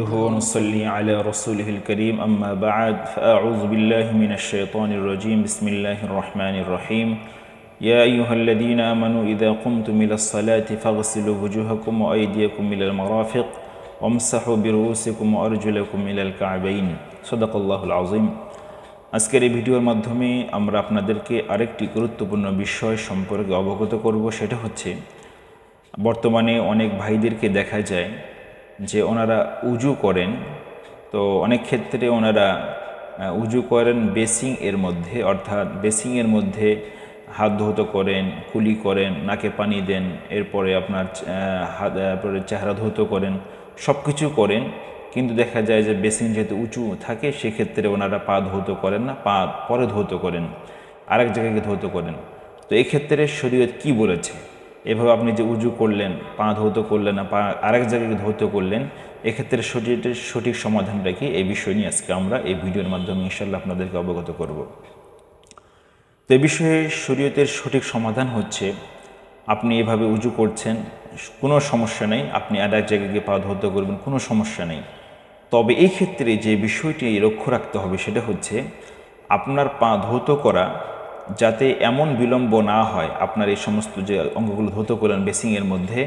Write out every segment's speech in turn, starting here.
نحمده ونصلي على رسوله الكريم أما بعد فأعوذ بالله من الشيطان الرجيم بسم الله الرحمن الرحيم يا أيها الذين آمنوا إذا قمتم إلى الصلاة فاغسلوا وجوهكم وأيديكم إلى المرافق وامسحوا برؤوسكم وأرجلكم إلى الكعبين صدق الله العظيم আজকের এই ভিডিওর মাধ্যমে আমরা আপনাদেরকে আরেকটি গুরুত্বপূর্ণ বিষয় সম্পর্কে অবগত করব সেটা হচ্ছে বর্তমানে অনেক ভাইদেরকে দেখা যায় যে ওনারা উজু করেন, তো অনেক ক্ষেত্রে ওনারা উজু করেন বেসিং এর মধ্যে, অর্থাৎ বেসিং এর মধ্যে হাত ধৌত করেন, কুলি করেন, নাকে পানি দেন, এরপরে আপনার হাত, তারপরে চেহারা ধৌত করেন সব কিছু করেন। কিন্তু দেখা যায় যে বেসিন যেহেতু উঁচু থাকে, সেক্ষেত্রে ওনারা পা ধৌত করেন না, পা পরে ধৌত করেন, আরেক জায়গায় গিয়ে ধৌত করেন। তো এক্ষেত্রে ক্ষেত্রে শরীয়ত কি বলেছে? এভাবে আপনি যে উজু করলেন, পা ধৌত করলেন না, পা আরেক জায়গায় গিয়ে ধৌত করলেন, এক্ষেত্রে শরীরের সঠিক সমাধানটা কি এই বিষয় নিয়ে আজকে আমরা এই ভিডিওর মাধ্যমে ইনশাল্লাহ আপনাদেরকে অবগত করব। তো এই বিষয়ে শরীয়তের সঠিক সমাধান হচ্ছে, আপনি এভাবে উজু করছেন, কোনো সমস্যা নেই, আপনি আর এক জায়গায় গিয়ে পা ধৌত করবেন, কোনো সমস্যা নেই। তবে এই ক্ষেত্রে যে বিষয়টি লক্ষ্য রাখতে হবে সেটা হচ্ছে, আপনার পা ধৌত করা যাতে এমন বিলম্ব না হয় আপনার এই সমস্ত যে অঙ্গগুলো ধৌত করলেন বেসিংয়ের মধ্যে,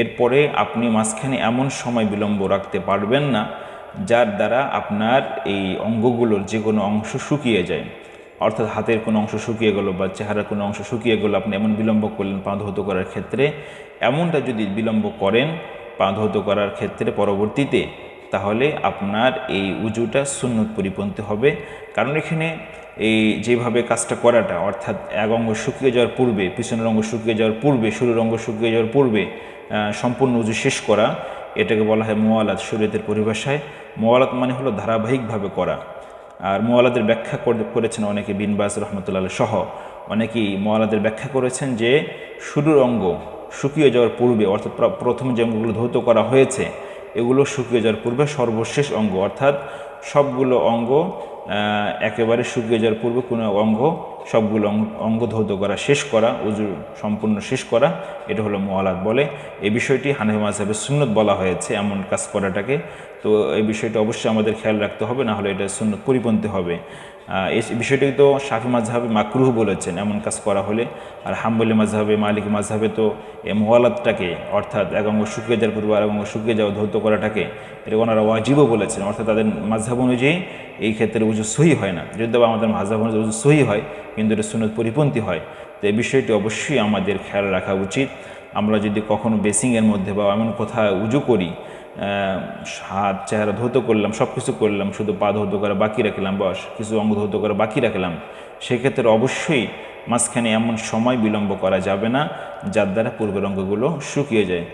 এরপরে আপনি মাঝখানে এমন সময় বিলম্ব রাখতে পারবেন না যার দ্বারা আপনার এই অঙ্গগুলোর যে কোনো অংশ শুকিয়ে যায়। অর্থাৎ হাতের কোনো অংশ শুকিয়ে গেল বা চেহারার কোনো অংশ শুকিয়ে গেলো, আপনি এমন বিলম্ব করলেন পা ধৌত করার ক্ষেত্রে, এমনটা যদি বিলম্ব করেন পা ধৌত করার ক্ষেত্রে পরবর্তীতে তাহলে আপনার এই উজুটা সুন্নত পরিপন্থী হবে। কারণ এখানে এই যেভাবে কাজটা করাটা, অর্থাৎ এক অঙ্গ শুকিয়ে যাওয়ার পূর্বে, পিছনের অঙ্গ শুকিয়ে যাওয়ার পূর্বে, শুরুর অঙ্গ শুকিয়ে যাওয়ার পূর্বে সম্পূর্ণ উজু শেষ করা, এটাকে বলা হয় মোয়ালাত শরীয়তের পরিভাষায়। মোয়ালাত মানে হলো ধারাবাহিকভাবে করা। আর মোয়ালাদের ব্যাখ্যা করে- করেছেন অনেকে বিনবাস রহমতুল্লাহ সহ। অনেকেই মোয়ালাদের ব্যাখ্যা করেছেন যে, শুরুর অঙ্গ শুকিয়ে যাওয়ার পূর্বে, অর্থাৎ প্রথম যে অঙ্গগুলো ধৌত করা হয়েছে এগুলো শুকিয়ে যাওয়ার পূর্বে সর্বশেষ অঙ্গ, অর্থাৎ সবগুলো অঙ্গ একেবারে শুকিয়ে যাওয়ার পূর্বে কোনো অঙ্গ সবগুলো অঙ্গ- ধৌত করা, শেষ করা, উজু সম্পূর্ণ শেষ করা, এটা হলো মোয়ালাত বলে। এই বিষয়টি হানাফি মাঝহাবে সুন্নত বলা হয়েছে এমন কাজ করাটাকে। তো এই বিষয়টা অবশ্যই আমাদের খেয়াল রাখতে হবে, না হলে এটা সুন্নত পরিপন্থী হবে। এই বিষয়টি তো শাফি মাঝহাবে মাকরুহ বলেছেন এমন কাজ করা হলে। আর হাম্বলি মাঝহাবে মালিক মাঝহাবে তো এই মোয়ালাতটাকে অর্থাৎ এক অঙ্গ শুকিয়ে যাওয়ার পূর্বে আর অঙ্গ শুকিয়ে যাওয়া, ধৌত করাটাকে, এটা ওনারা ওয়াজিবও বলেছেন। অর্থাৎ তাদের মাঝহাব অনুযায়ী এই ক্ষেত্রে উজু সহি হয় না। যদি আমাদের মাঝহাব অনুযায়ী উজু সহি হয় এটা সুন্নত পরিপন্থী হয়, তো এই বিষয়টি অবশ্যই আমাদের খেয়াল রাখা উচিত। আমরা যদি কখনো বেসিংয়ের মধ্যে বা এমন কোথায় উজু করি হাত, চেহারা ধৌত করলাম সব কিছু করলাম, শুধু পা ধৌত করা বাকি রাখলাম বা কিছু অঙ্গ ধৌত করা বাকি রাখলাম, সেক্ষেত্রে অবশ্যই মাঝখানে এমন সময় বিলম্ব করা যাবে না, যার দ্বারা পূর্বের অঙ্গগুলো শুকিয়ে যায়।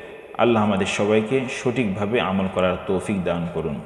আল্লাহ আমাদের সবাইকে সঠিকভাবে আমল করার তৌফিক দান করুন।